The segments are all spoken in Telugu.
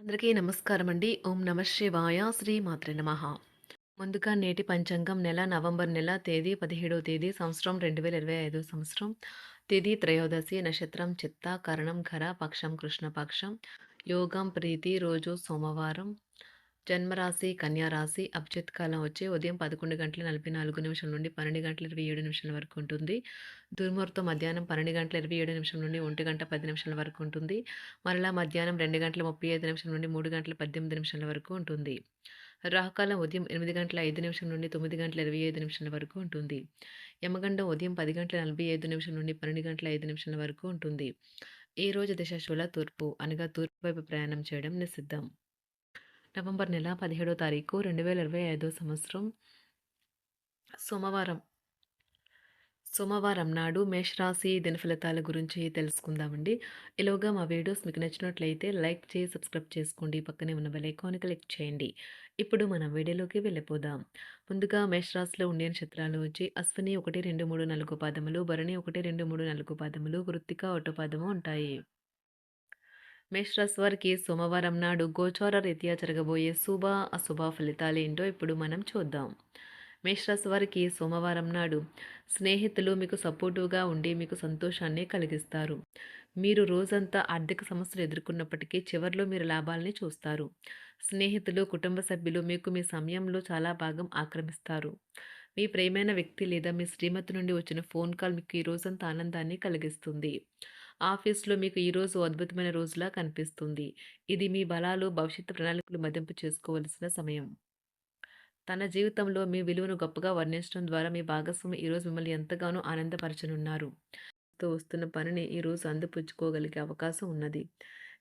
అందరికీ నమస్కారం అండి. ఓం నమ శివాయ. శ్రీ మాత్రే నమ. ముందుగా నేటి పంచాంగం నెల నవంబర్ నెల తేదీ పదిహేడవ తేదీ సంవత్సరం రెండు వేల ఇరవై ఐదో సంవత్సరం. తేదీ త్రయోదశి నక్షత్రం చిత్త కరణం ఖర పక్షం కృష్ణపక్షం. యోగం ప్రీతి రోజు సోమవారం. జన్మరాశి కన్యారాశి అభిజిత్ కాలం వచ్చి ఉదయం పదకొండు గంటల నలభై నాలుగు నిమిషం నుండి పన్నెండు గంటల ఇరవై ఏడు నిమిషాల వరకు ఉంటుంది. దుర్ముహూర్తం మధ్యాహ్నం పన్నెండు గంటల ఇరవై ఏడు నిమిషం నుండి ఒంటి గంట పది నిమిషాల వరకు ఉంటుంది. మరలా మధ్యాహ్నం రెండు గంటల ముప్పై ఐదు నిమిషం నుండి మూడు గంటల పద్దెనిమిది నిమిషాల వరకు ఉంటుంది. రాహుకాలం ఉదయం ఎనిమిది గంటల ఐదు నిమిషం నుండి తొమ్మిది గంటల ఇరవై ఐదు నిమిషాల వరకు ఉంటుంది. యమగండం ఉదయం పది గంటల నలభై ఐదు నిమిషం నుండి పన్నెండు గంటల ఐదు నిమిషాల వరకు ఉంటుంది. ఈ రోజు దిశాశూల తూర్పు అనగా తూర్పు వైపు ప్రయాణం చేయడం నిషిద్ధం. నవంబర్ నెల పదిహేడో తారీఖు రెండు వేల ఇరవై ఐదో సంవత్సరం. సోమవారం. సోమవారం నాడు మేషరాశి దిన ఫలితాల గురించి తెలుసుకుందామండి. ఇలాగా మా వీడియోస్ మీకు నచ్చినట్లయితే లైక్ చేసి సబ్స్క్రైబ్ చేసుకోండి. పక్కనే ఉన్న బెల్ క్లిక్ చేయండి. ఇప్పుడు మనం వీడియోలోకి వెళ్ళిపోదాం. ముందుగా మేషరాశిలో ఉండే నక్షత్రాలు వచ్చి అశ్విని ఒకటి రెండు మూడు నాలుగు పాదములు భరణి ఒకటి రెండు మూడు నాలుగు పాదములు కృత్తిక ఒకటో పాదము ఉంటాయి. మేషరాశి వారికి సోమవారం నాడు గోచార రీత్యా జరగబోయే శుభ అశుభ ఫలితాలు ఏంటో ఇప్పుడు మనం చూద్దాం. మేషరాశి వారికి సోమవారం నాడు స్నేహితులు మీకు సపోర్టివ్గా ఉండి మీకు సంతోషాన్ని కలిగిస్తారు. మీరు రోజంతా ఆర్థిక సమస్యలు ఎదుర్కొన్నప్పటికీ చివరిలో మీరు లాభాలని చూస్తారు. స్నేహితులు కుటుంబ సభ్యులు మీకు మీ సమయంలో చాలా భాగం ఆక్రమిస్తారు. మీ ప్రేమైన వ్యక్తి లేదా మీ శ్రీమతి నుండి వచ్చిన ఫోన్ కాల్ మీకు ఈ రోజంతా ఆనందాన్ని కలిగిస్తుంది. ఆఫీస్లో మీకు ఈరోజు అద్భుతమైన రోజులా కనిపిస్తుంది. ఇది మీ బలాలు భవిష్యత్తు ప్రణాళికలు మదింపు చేసుకోవలసిన సమయం. తన జీవితంలో మీ విలువను గొప్పగా వర్ణించడం ద్వారా మీ భాగస్వామి ఈరోజు మిమ్మల్ని ఎంతగానో ఆనందపరచనున్నారు. వస్తున్న పనిని ఈరోజు అందిపుచ్చుకోగలిగే అవకాశం ఉన్నది.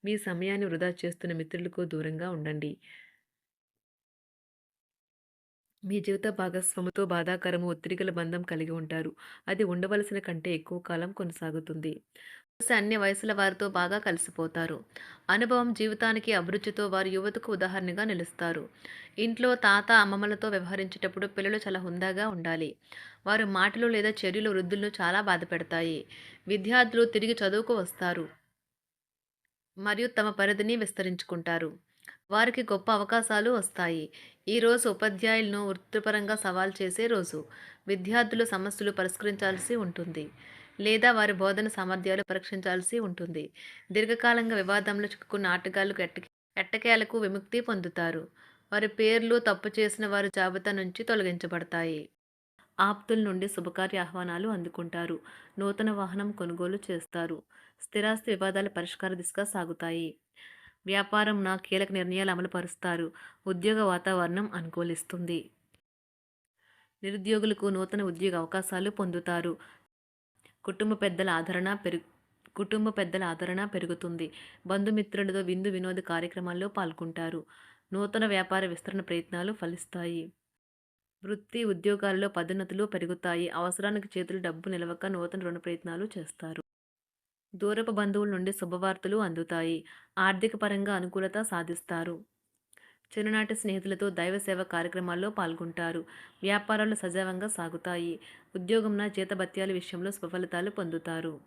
మీ సమయాన్ని వృధా చేస్తున్న మిత్రులకు దూరంగా ఉండండి. మీ జీవిత భాగస్వామితో బాధాకరము ఒత్తిడిగల బంధం కలిగి ఉంటారు. అది ఉండవలసిన కంటే ఎక్కువ కాలం కొనసాగుతుంది. అన్ని వయసుల వారితో బాగా కలిసిపోతారు. అనుభవం జీవితానికి అభిరుచితో వారు యువతకు ఉదాహరణగా నిలుస్తారు. ఇంట్లో తాత అమ్మమ్మలతో వ్యవహరించేటప్పుడు పిల్లలు చాలా హుందాగా ఉండాలి. వారు మాటలు లేదా చర్యలు వృద్ధులను చాలా బాధ పెడతాయి. విద్యార్థులు తిరిగి చదువుకు వస్తారు. మరియు తమ పరిధిని విస్తరించుకుంటారు. వారికి గొప్ప అవకాశాలు వస్తాయి. ఈరోజు ఉపాధ్యాయులను వృత్తిపరంగా సవాల్ చేసే రోజు. విద్యార్థులు సమస్యలు పరిష్కరించాల్సి ఉంటుంది. లేదా వారి బోధన సామర్థ్యాలు పరీక్షించాల్సి ఉంటుంది. దీర్ఘకాలంగా వివాదంలో చిక్కుకున్న ఆటగాళ్ళు ఎట్ట ఎట్టకేలకు విముక్తి పొందుతారు. వారి పేర్లు తప్పు చేసిన వారి జాబితా నుంచి తొలగించబడతాయి. ఆప్తుల నుండి శుభకార్య ఆహ్వానాలు అందుకుంటారు. నూతన వాహనం కొనుగోలు చేస్తారు. స్థిరాస్తి వివాదాల పరిష్కార దిశగా సాగుతాయి. వ్యాపారం నా కీలక నిర్ణయాలు అమలు పరుస్తారు. ఉద్యోగ వాతావరణం అనుకూలిస్తుంది. నిరుద్యోగులకు నూతన ఉద్యోగ అవకాశాలు పొందుతారు. కుటుంబ పెద్దల ఆదరణ పెరుగు కుటుంబ పెద్దల ఆదరణ పెరుగుతుంది. బంధుమిత్రులతో విందు వినోద కార్యక్రమాల్లో పాల్గొంటారు. నూతన వ్యాపార విస్తరణ ప్రయత్నాలు ఫలిస్తాయి. వృత్తి ఉద్యోగాల్లో పదోన్నతులు పెరుగుతాయి. అవసరానికి చేతులు డబ్బు నిలవక నూతన రుణ ప్రయత్నాలు చేస్తారు. దూరపు బంధువుల నుండి శుభవార్తలు అందుతాయి. ఆర్థిక పరంగా అనుకూలత సాధిస్తారు. చిన్ననాటి స్నేహితులతో దైవ సేవ కార్యక్రమాల్లో పాల్గొంటారు. వ్యాపారాలు సజావంగా సాగుతాయి. ఉద్యోగంన జీతభత్యాల విషయంలో స్వఫలితాలు పొందుతారు.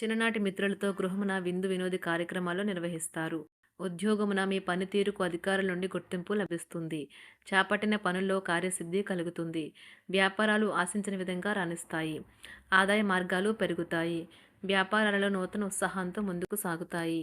చిన్ననాటి మిత్రులతో గృహమున విందు వినోది కార్యక్రమాలు నిర్వహిస్తారు. ఉద్యోగమున మీ పనితీరుకు అధికారుల నుండి గుర్తింపు లభిస్తుంది. చేపట్టిన పనుల్లో కార్యసిద్ధి కలుగుతుంది. వ్యాపారాలు ఆశించిన విధంగా రాణిస్తాయి. ఆదాయ మార్గాలు పెరుగుతాయి. వ్యాపారాలలో నూతన ఉత్సాహంతో ముందుకు సాగుతాయి.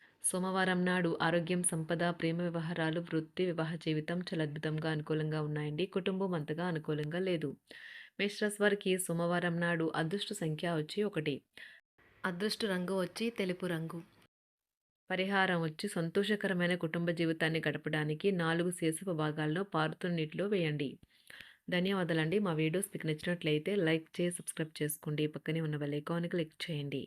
సోమవారం నాడు ఆరోగ్యం సంపద ప్రేమ వ్యవహారాలు వృత్తి వివాహ జీవితం చాలా అద్భుతంగా అనుకూలంగా ఉన్నాయండి. కుటుంబం అంతగా అనుకూలంగా లేదు. మేషరాశి వారికి సోమవారం నాడు అదృష్ట సంఖ్య వచ్చి ఒకటి. అదృష్ట రంగు వచ్చి తెలుపు రంగు. పరిహారం వచ్చి సంతోషకరమైన కుటుంబ జీవితాన్ని గడపడానికి నాలుగు శేషపు భాగాల్లో పారుతున్న నీటిలో వేయండి. ధన్యవాదాలండి. మా వీడియోస్ మీకు నచ్చినట్లయితే లైక్ చేసి సబ్స్క్రైబ్ చేసుకోండి. పక్కనే ఉన్న బెల్ ఐకాన్ని క్లిక్ చేయండి.